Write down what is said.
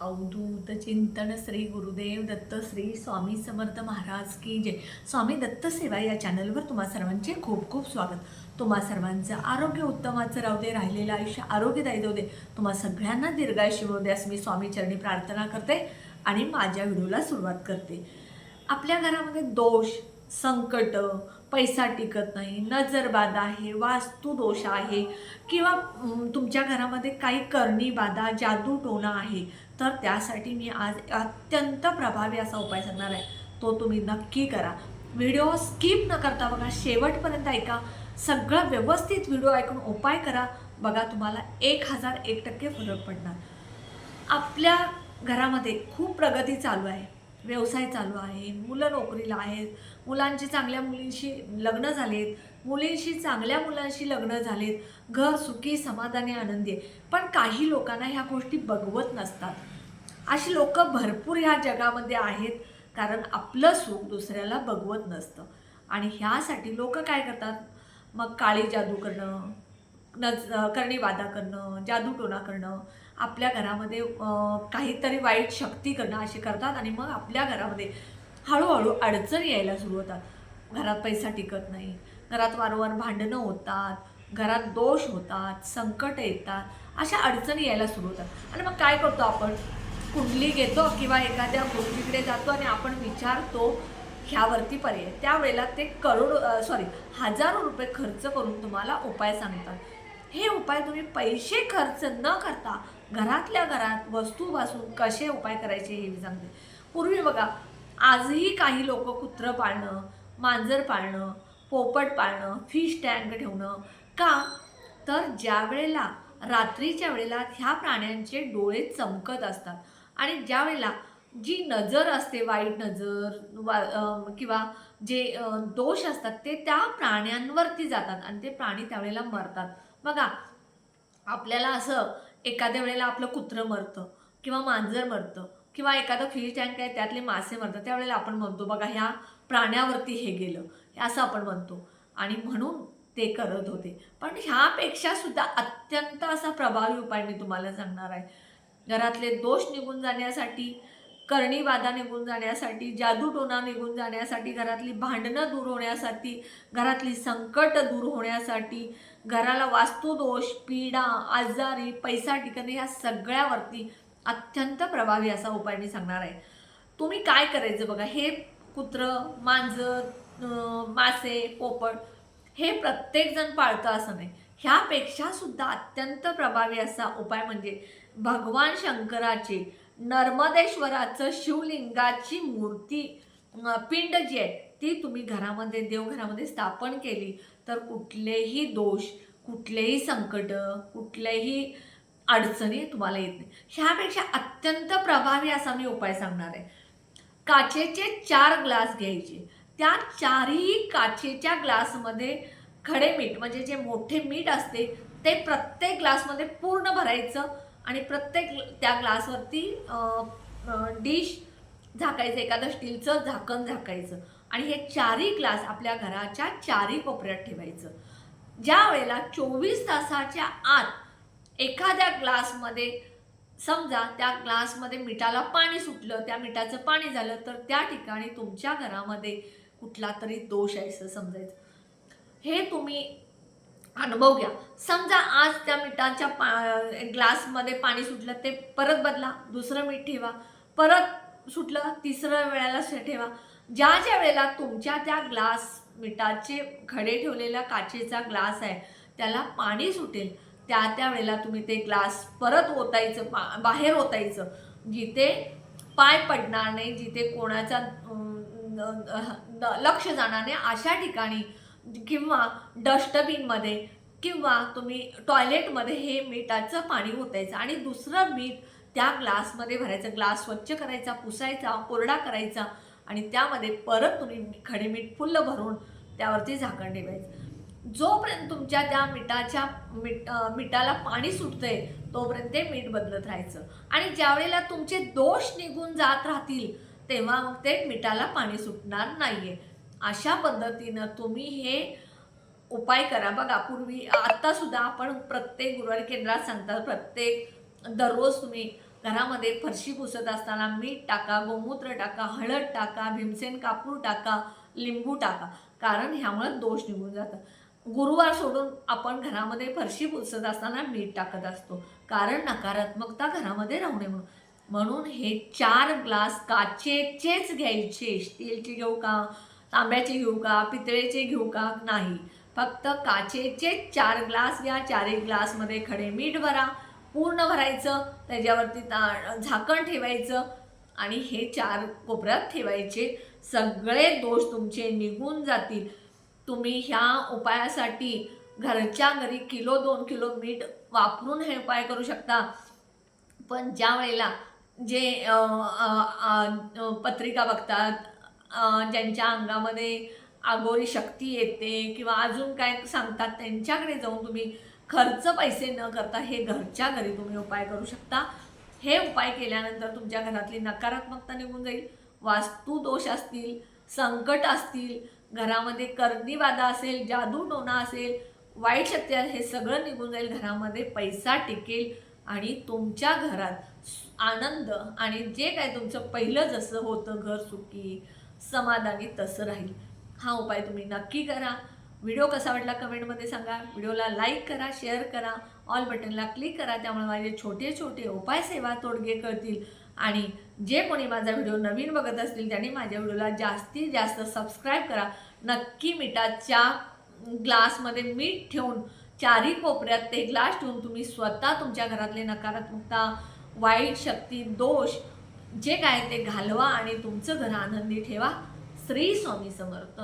अवधूत चिंतन श्री गुरुदेव दत्त श्री स्वामी समर्थ महाराज की जय. स्वामी दत्त सेवा या चॅनलवर तुम्हा सर्वांचे खूप खूप स्वागत. तुम्हा सर्वांचं आरोग्य उत्तमाचं राहू दे राहिलेलं आयुष्य आरोग्यदायी देऊ दे. तुम्हा सगळ्यांना दीर्घायुष्य मिळू दे असं मी स्वामी चरणी प्रार्थना करते आणि माझ्या व्हिडिओला सुरुवात करते. आपल्या घरामध्ये दोष संकट पैसा टिकत नाही नजरबाधा आहे वास्तू दोष आहे किंवा तुमच्या घरामध्ये काही करणी बाधा जादू टोना आहे तर त्यासाठी मी आज अत्यंत प्रभावी असा उपाय सांगणार आहे. तो तुम्ही नक्की करा. व्हिडिओ स्किप न करता बघा शेवटपर्यंत ऐका. सगळं व्यवस्थित व्हिडिओ ऐकून उपाय करा. बघा तुम्हाला एक हजार एक टक्के फरक पडणार. आपल्या घरामध्ये खूप प्रगती चालू आहे. व्यवसाय चालू आहे मुलं नोकरीला आहेत मुलांची चांगल्या मुलींशी लग्न झालेत मुलींशी चांगल्या मुलांशी लग्न झालेत घर सुखी समाधानी आनंदी आहे. पण काही लोकांना ह्या गोष्टी बघवत नसतात. अशी लोक भरपूर ह्या जगामध्ये आहेत कारण आपलं सुख दुसऱ्याला बघवत नसतं. आणि ह्यासाठी लोक काय करतात? मग काळी जादू करणं नज करणी बाधा करणं जादूटोना करणं आपल्या घरामध्ये काहीतरी वाईट शक्ती करणं असे करतात आणि मग आपल्या घरामध्ये हळूहळू अडचणी यायला सुरू होतात. घरात पैसा टिकत नाही. घरात वारंवार भांडणं होतात. घरात दोष होतात. संकट येतात. अशा अडचणी यायला सुरू होतात. आणि मग काय करतो आपण? कुंडली घेतो किंवा एखाद्या गोष्टीकडे जातो आणि आपण विचारतो ह्यावरती पर्याय. त्यावेळेला ते करोड सॉरी हजारो रुपये खर्च करून तुम्हाला उपाय सांगतात. हे उपाय तुम्ही पैसे खर्च न करता घरातल्या घरात वस्तूपासून कसे उपाय करायचे हे मी सांगते. पूर्वी बघा आजही काही लोक कुत्रं पाळणं मांजर पाळणं पोपट पाळणं फिश टँक ठेवणं. का? तर ज्या वेळेला रात्रीच्या वेळेला ह्या प्राण्यांचे डोळे चमकत असतात. आणि ज्या वेळेला जी नजर असते वाईट नजर वा किंवा जे दोष असतात ते त्या प्राण्यांवरती जातात आणि ते प्राणी त्यावेळेला मरतात. बघा आपल्याला असं एखाद्या वेळेला आपलं कुत्रं मरतं किंवा मांजर मरतं. किंवा एखादं फिश टँक आहे त्यातले मासे मरतात त्यावेळेला आपण म्हणतो बघा ह्या प्राण्यावरती हे गेलं. हे असं आपण म्हणतो. आणि म्हणून ते करत होते. पण ह्यापेक्षा सुद्धा अत्यंत असा प्रभावी उपाय मी तुम्हाला सांगणार आहे. घरातले दोष निघून जाण्यासाठी करणी बाधा निघून जाण्यासाठी जादूटोना निघून जाण्यासाठी घरातली भांडणं दूर होण्यासाठी घरातली संकट दूर होण्यासाठी घराला वास्तुदोष पीडा आजारी पैसा टिकणे ह्या सगळ्यावरती अत्यंत प्रभावी असा उपाय मी सांगणार आहे. तुम्ही काय करायचं बघा हे कुत्रं मांजर मासे पोपट हे प्रत्येकजण पाळतं असं नाही. ह्यापेक्षा सुद्धा अत्यंत प्रभावी असा उपाय म्हणजे भगवान शंकराचे नर्मदेश्वराचं शिवलिंगाची मूर्ती पिंड जी आहे ती तुम्ही घरामध्ये देवघरामध्ये स्थापन केली तर कुठलेही दोष कुठलेही संकट कुठलेही अडचणी तुम्हाला येत नाही. ह्यापेक्षा अत्यंत प्रभावी असा मी उपाय सांगणार आहे. काचेचे चार ग्लास घ्यायचे. त्या चारही काचेच्या ग्लासमध्ये खडे मीठ म्हणजे जे मोठे मीठ असते ते प्रत्येक ग्लासमध्ये पूर्ण भरायचं आणि प्रत्येक त्या ग्लासवरती डिश झाकायचं एखादं स्टीलचं झाकण झाकायचं आणि हे चारही ग्लास आपल्या घराच्या चारही कोपऱ्यात ठेवायचं. ज्या वेळेला चोवीस तासाच्या आत एखाद्या ग्लासमध्ये समजा त्या ग्लासमध्ये मिठाला पाणी सुटलं त्या मिठाचं पाणी झालं तर त्या ठिकाणी तुमच्या घरामध्ये कुठला तरी दोष आहे असं समजायचं. हे तुम्ही अनुभव घ्या. समजा आज त्या मिठाच्या पा ग्लासमध्ये पाणी सुटलं ते परत बदला दुसरं मीठ ठेवा. परत सुटलं तिसरं वेळेला से- ठेवा. ज्या ज्या वेळेला तुमच्या त्या ग्लास मिठाचे खडे ठेवलेला काचेचा ग्लास आहे त्याला पाणी सुटेल. त्या त्या वेळेला तुम्ही ते ग्लास परत ओतायचं बा बाहेर ओतायचं. जिथे पाय पडणार नाही जिथे कोणाचा न- लक्ष जाणार नाही अशा ठिकाणी किंवा डस्टबिनमध्ये किंवा तुम्ही टॉयलेटमध्ये हे मिठाचं पाणी ओतायचं. आणि दुसरं मीठ त्या ग्लासमध्ये भरायचं. ग्लास स्वच्छ करायचा पुसायचा कोरडा करायचा आणि त्यामध्ये परत तुम्ही खडे मीठ फुल्ल भरून त्यावरती झाकण ठेवायचं. जोपर्यंत तुमच्या त्या मिठाच्या मीठ मिठाला पाणी सुटतंय तोपर्यंत ते मीठ बदलत राहायचं. आणि ज्यावेळेला तुमचे दोष निघून जात राहतील तेव्हा मग ते मिठाला पाणी सुटणार नाहीये. अशा पद्धतीनं तुम्ही हे उपाय करा. बघा पूर्वी आत्तासुद्धा सुद्धा आपण प्रत्येक गुरुवारी केंद्रात सांगतात प्रत्येक दररोज तुम्ही घरामध्ये फरशी पुसत असताना मीठ टाका गोमूत्र टाका हळद टाका भीमसेन कापूर टाका लिंबू टाका. कारण ह्यामुळे दोष निघून जातात गुरुवार सोडून आपण घरामध्ये फरशी पुसत असताना मीठ टाकत असतो. कारण नकारात्मकता घरामध्ये राहू नये म्हणून. म्हणून हे चार ग्लास काचेचेच घ्यायचे. स्टीलचे घेऊ का? तांब्याचे घेऊ का? पितळेचे घेऊ का? नाही. फक्त काचेचे चार ग्लास घ्या. चारही ग्लासमध्ये खडे मीठ भरा. पूर्ण भरायचं. त्याच्यावरती ता झाकण ठेवायचं. आणि हे चार कोपऱ्यात ठेवायचे. सगळे दोष तुमचे निघून जातील. तुम्ही ह्या उपायासाठी घरच्या घरी किलो दोन किलो मीठ वापरून हे उपाय करू शकता. पण ज्या वेळेला जे पत्रिका बघतात ज्यांच्या अंगामध्ये आगोरी शक्ती येते किंवा अजून काय सांगतात त्यांच्याकडे जाऊन तुम्ही खर्च पैसे न करता हे घरच्या घरी तुम्ही उपाय करू शकता. हे उपाय केल्यानंतर तुमच्या घरातली नकारात्मकता निघून जाईल. वास्तू दोष असतील संकट असतील घरामध्ये कर्दीवादा असेल जादू टोना असेल वाईट शक्ती हे सगळं निघून जाईल. घरामध्ये पैसा टिकेल आणि तुमच्या घरात आनंद आणि जे काय तुमचं पहिलं जसं होतं घर सुखी समाधानी तसं राहील. हा उपाय तुम्ही नक्की करा. व्हिडिओ कसा वाटला कमेंटमध्ये सांगा. व्हिडिओला लाईक करा शेअर करा ऑल बटनला क्लिक करा. त्यामुळे माझे छोटे छोटे उपाय सेवा तोडगे कळतील आणि जे कोणी माझा व्हिडिओ नवीन बघत असतील त्यांनी माझ्या व्हिडिओला जास्तीत जास्त सबस्क्राईब करा. नक्की मिठाच्या ग्लासमध्ये मीठ ठेवून चारही कोपऱ्यात ते ग्लास ठेवून तुम्ही स्वतः तुमच्या घरातले नकारात्मकता वाईट शक्ती दोष जे काय ते घालवा आणि तुमचं घर आनंदी ठेवा. श्री स्वामी समर्थ.